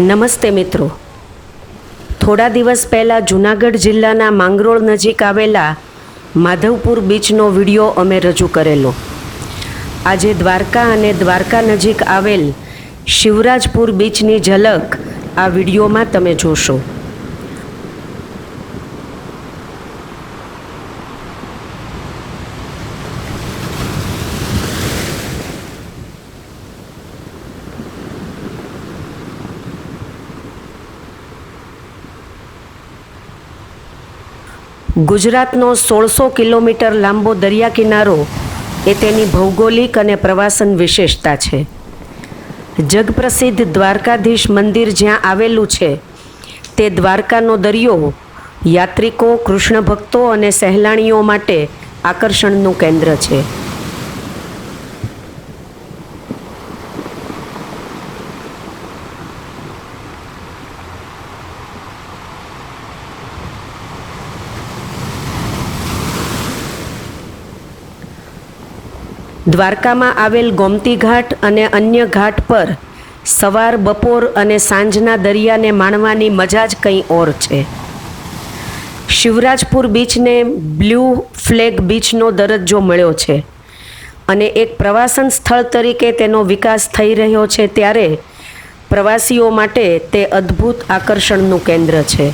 નમસ્તે મિત્રો. થોડા દિવસ પહેલાં જૂનાગઢ જિલ્લાના માંગરોળ નજીક આવેલા માધવપુર બીચનો વીડિયો અમે રજૂ કરેલો. આજે દ્વારકા અને દ્વારકા નજીક આવેલ શિવરાજપુર બીચની ઝલક આ વિડીયોમાં તમે જોશો. ગુજરાતનો સોળસો કિલોમીટર લાંબો દરિયા કિનારો એ તેની ભૌગોલિક અને પ્રવાસન વિશેષતા છે. જગપ્રસિદ્ધ દ્વારકાધીશ મંદિર જ્યાં આવેલું છે, તે દ્વારકાનો દરિયો યાત્રિકો કૃષ્ણ ભક્તો અને સહેલાણીઓ માટે આકર્ષણનું કેન્દ્ર છે. દ્વારકામાં આવેલ ગોમતી ઘાટ અને અન્ય ઘાટ પર સવાર, બપોર અને સાંજના દરિયાને માણવાની મજા જ કંઈ ઓર છે. શિવરાજપુર બીચને બ્લુ ફ્લેગ બીચનો દરજ્જો મળ્યો છે અને એક પ્રવાસન સ્થળ તરીકે તેનો વિકાસ થઈ રહ્યો છે ત્યારે પ્રવાસીઓ માટે તે અદ્ભુત આકર્ષણનું કેન્દ્ર છે.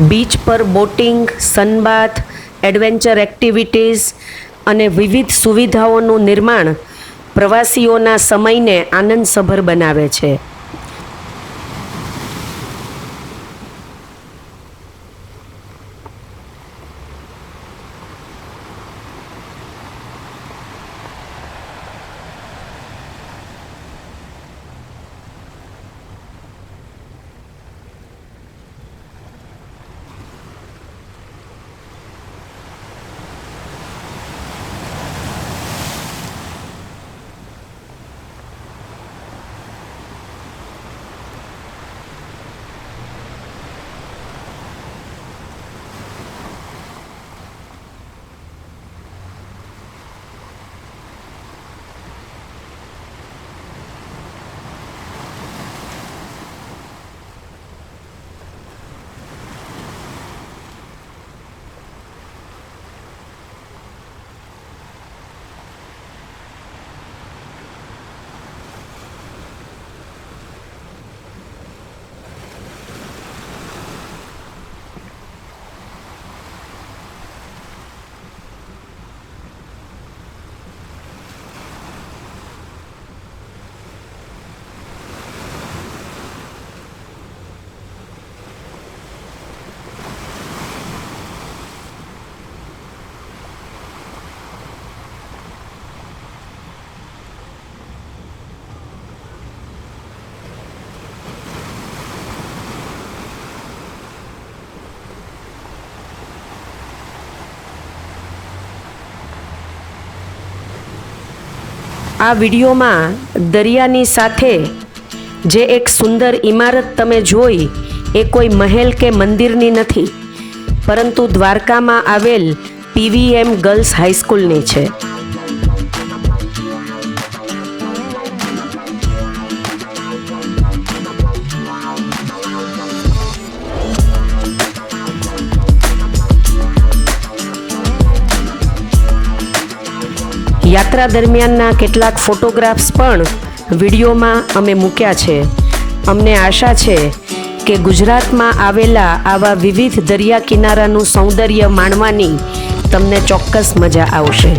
બીચ પર બોટિંગ, સનબાથ, એડવેન્ચર એક્ટિવિટીઝ અને વિવિધ સુવિધાઓનું નિર્માણ પ્રવાસીઓના સમયને આનંદસભર બનાવે છે. આ વિડીયોમાં દરિયાની સાથે જે એક સુંદર ઇમારત તમે જોઈ, એ કોઈ મહેલ કે મંદિરની નથી. પરંતુ દ્વારકામાં આવેલ પીવીએમ ગર્લ્સ હાઈસ્કૂલની છે. યાત્રા દરમિયાનના કેટલાક ફોટોગ્રાફ્સ પણ વિડીયોમાં અમે મૂક્યા છે. અમને આશા છે કે ગુજરાતમાં આવેલા આવા વિવિધ દરિયા કિનારાનું સૌંદર્ય માણવાની તમને ચોક્કસ મજા આવશે.